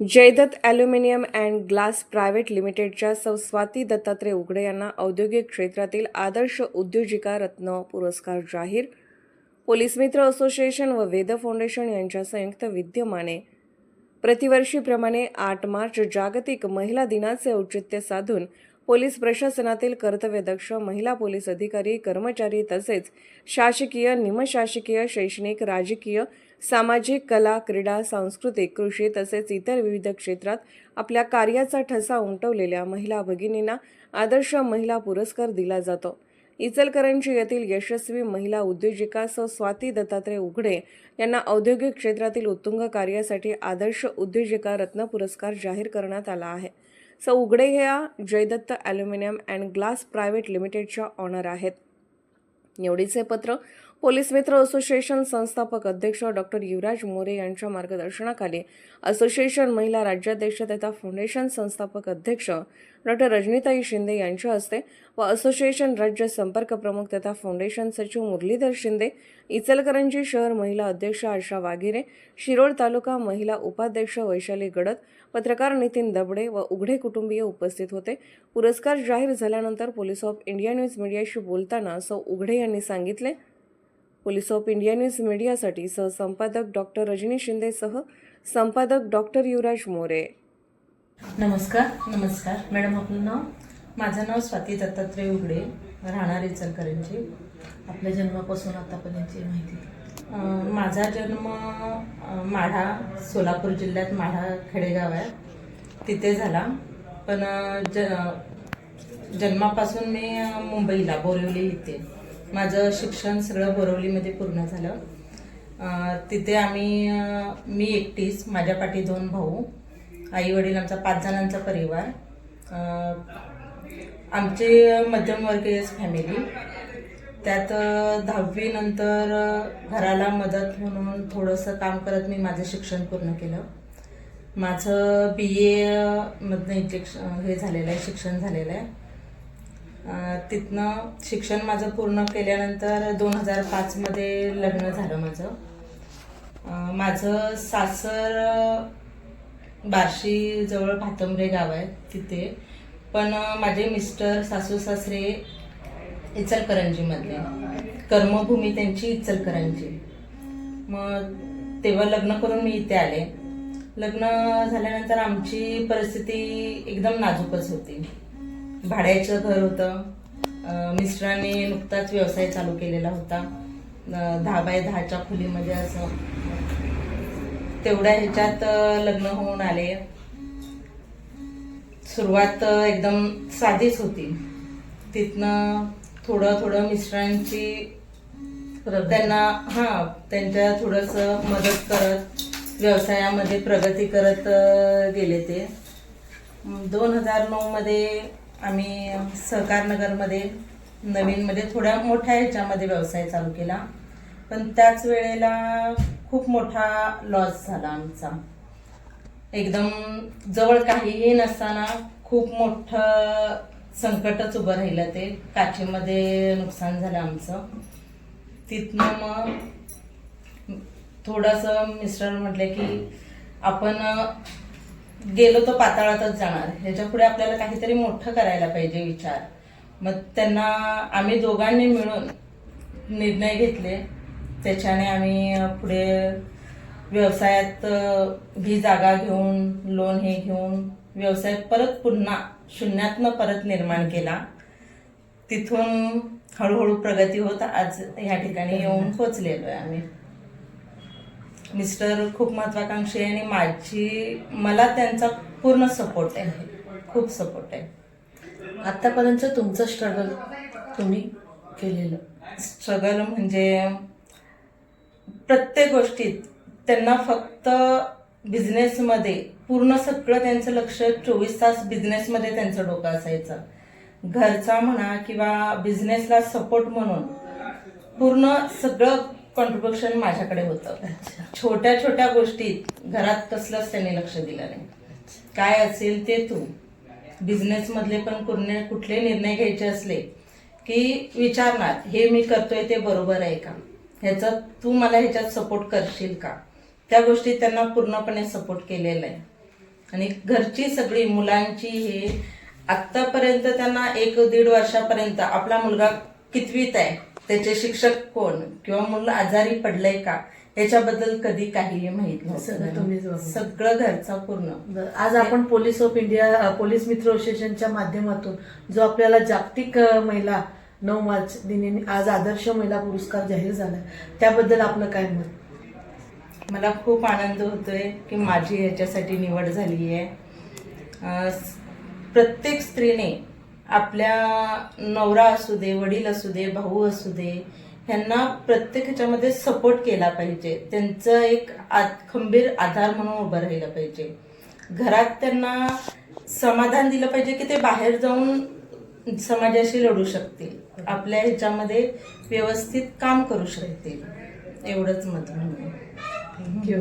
Jaydatt aluminium and glass private लिमिटेडच्या सौ स्वाती दत्तात्रय उघडे यांना औद्योगिक क्षेत्रातील आदर्श उद्योजिका रत्न पुरस्कार जाहीर. पोलीस मित्र असोसिएशन व वेद फाउंडेशन यांच्या संयुक्त विद्यमाने प्रतिवर्षीप्रमाणे आठ मार्च जागतिक महिला दिनाचे औचित्य साधून पोलीस प्रशासनातील कर्तव्यदक्ष महिला पोलीस अधिकारी कर्मचारी तसेच शासकीय निमशासकीय शैक्षणिक राजकीय सामाजिक कला क्रीडा सांस्कृतिक कृषी तसेच इतर विविध क्षेत्रात आपल्या कार्याचा ठसा उमटवलेल्या महिला भगिनींना आदर्श महिला पुरस्कार दिला जातो. इचलकरंजी येथील यशस्वी महिला उद्योजिका स. स्वाती दत्तात्रय उघडे यांना औद्योगिक क्षेत्रातील उत्तुंग कार्यासाठी आदर्श उद्योजिका रत्न पुरस्कार जाहीर करण्यात आला आहे. स. उघडे ह्या Jaydatt aluminium and glass private लिमिटेडच्या ऑनर आहेत. निवडीचे पत्र पोलीस मित्र असोसिएशन संस्थापक अध्यक्ष डॉक्टर युवराज मोरे यांच्या मार्गदर्शनाखाली असोसिएशन महिला राज्याध्यक्ष तथा फाउंडेशन संस्थापक अध्यक्ष डॉक्टर रजनीताई शिंदे यांच्या हस्ते व असोसिएशन राज्य संपर्क प्रमुख तथा फाउंडेशन सचिव मुरलीधर शिंदे इचलकरंजी शहर महिला अध्यक्ष आशा वाघिरे शिरोळ तालुका महिला उपाध्यक्ष वैशाली गडद पत्रकार नितीन दबडे व उघडे कुटुंबीय उपस्थित होते. पुरस्कार जाहीर झाल्यानंतर पोलीस ऑफ इंडिया न्यूज मीडियाशी बोलताना सौ उघडे यांनी सांगितले. पोलीस ऑफ इंडिया न्यूज मीडियासाठी सहसंपादक डॉक्टर रजनी शिंदेसह संपादक डॉक्टर युवराज मोरे. नमस्कार नमस्कार. मॅडम आपलं नाव? माझं नाव स्वाती दत्तात्रय उघडे राहणार इचलकरंजी. आपल्या जन्मापासून आतापर्यंतची माहिती. माझा जन्म माढा सोलापूर जिल्ह्यात माढा खेडेगाव आहे. तिथे झाला. पण ज जन्मापासून मी मुंबईला बोरिवली इथे. माझं शिक्षण सगळं बोरवलीमध्ये पूर्ण झालं. तिथे आम्ही मी एकटीच माझ्या पाठी दोन भाऊ आई वडील आमचा पाच जणांचा परिवार आमचे आमची मध्यमवर्गीय फॅमिली त्यात दहावीनंतर घराला मदत म्हणून थोडंसं काम करत मी माझं शिक्षण पूर्ण केलं. माझं बी एमधनं इंजेक्शन हे झालेलं आहे शिक्षण झालेलं आहे. तिथनं शिक्षण माझं पूर्ण केल्यानंतर दोन हजार पाचमध्ये लग्न झालं माझं. माझं सासर बार्शीजवळ भातंबरे गाव आहे तिथे. पण माझे मिस्टर सासू सासरे इचलकरंजीमधले. कर्मभूमी त्यांची इचलकरंजी. मग तेव्हा लग्न करून मी इथे आले. लग्न झाल्यानंतर आमची परिस्थिती एकदम नाजूकच होती. भाड्याचं घर होतं. मिस्टरांनी नुकताच व्यवसाय चालू केलेला होता. दहा बाय दहाच्या खोलीमध्ये असं तेवढ्या ह्याच्यात लग्न होऊन आले. सुरुवात एकदम साधीच होती. तिथनं थोडं थोडं मिस्टरांची त्यांना हा त्यांच्या थोडस मदत करत व्यवसायामध्ये प्रगती करत गेले ते. दोन हजार नऊ मध्ये आम्ही सहकार नगरमध्ये नवीनमध्ये थोड्या मोठ्या ह्याच्यामध्ये व्यवसाय चालू केला. पण त्याच वेळेला खूप मोठा लॉस झाला आमचा. एकदम जवळ काहीही नसताना खूप मोठं संकटच उभं राहिलं ते. काचेमध्ये नुकसान झालं आमचं. तिथनं मग थोडंसं मिस्टर म्हटलं की आपण गेलो तर पाताळातच जाणार. ह्याच्या पुढे आपल्याला काहीतरी मोठं करायला पाहिजे विचार. मग त्यांना आम्ही दोघांनी मिळून निर्णय घेतले. त्याच्याने आम्ही पुढे व्यवसायात ही जागा घेऊन लोन हे घेऊन व्यवसाय परत पुन्हा शून्यातनं परत निर्माण केला. तिथून हळूहळू प्रगती होत आज ह्या ठिकाणी येऊन पोचलेलो आहे आम्ही. मिस्टर खूप महत्वाकांक्षी आहे आणि माझी मला त्यांचा पूर्ण सपोर्ट आहे. खूप सपोर्ट आहे. आतापर्यंत तुमचं स्ट्रगल तुम्ही केलेलं? स्ट्रगल म्हणजे प्रत्येक गोष्टीत त्यांना फक्त बिझनेसमध्ये पूर्ण सगळं त्यांचं लक्ष चोवीस तास बिझनेसमध्ये त्यांचं डोकं असायचं. घरचा म्हणा किंवा बिझनेसला सपोर्ट म्हणून पूर्ण सगळं कॉन्ट्रीब्युशन माझ्याकडे होतं. छोट्या छोट्या गोष्टीत घरात कसलंच त्यांनी लक्ष दिलं नाही. काय असेल ते तू. बिझनेस मधले पण कुठले कुठले निर्णय घ्यायचे असले की विचारणार हे मी करतोय ते बरोबर आहे का? ह्याचा तू मला ह्याच्यात सपोर्ट करशील का? त्या गोष्टीत त्यांना पूर्णपणे सपोर्ट केलेला आहे. आणि घरची सगळी मुलांची हे आतापर्यंत त्यांना एक दीड वर्षापर्यंत आपला मुलगा कितवीत आहे? त्याचे शिक्षक कोण? किंवा मुलं आजारी पडलंय का? याच्याबद्दल कधी काही माहीत सगळं नव्हतं तुम्हीच बघितलं. सगळं घरचा पूर्ण. बरं, आज आपण police of India uh, police Mitra असोसिएशनच्या माध्यमातून जो आपल्याला जागतिक अ, महिला नऊ मार्च दिनी आज आदर्श महिला पुरस्कार जाहीर झाला त्याबद्दल आपलं काय मत? मला खूप आनंद होतोय की माझी ह्याच्यासाठी निवड झाली आहे प्रत्येक स्त्रीने आपल्या नवरा असू दे वडील असू दे भाऊ असू दे ह्यांना प्रत्येक ह्याच्यामध्ये सपोर्ट केला पाहिजे. त्यांचं एक आत खंबीर आधार म्हणून उभं राहिलं पाहिजे. घरात त्यांना समाधान दिलं पाहिजे की ते बाहेर जाऊन समाजाशी लढू शकतील. आपल्या ह्याच्यामध्ये व्यवस्थित काम करू शकतील. एवढंच मत म्हणून. थँक्यू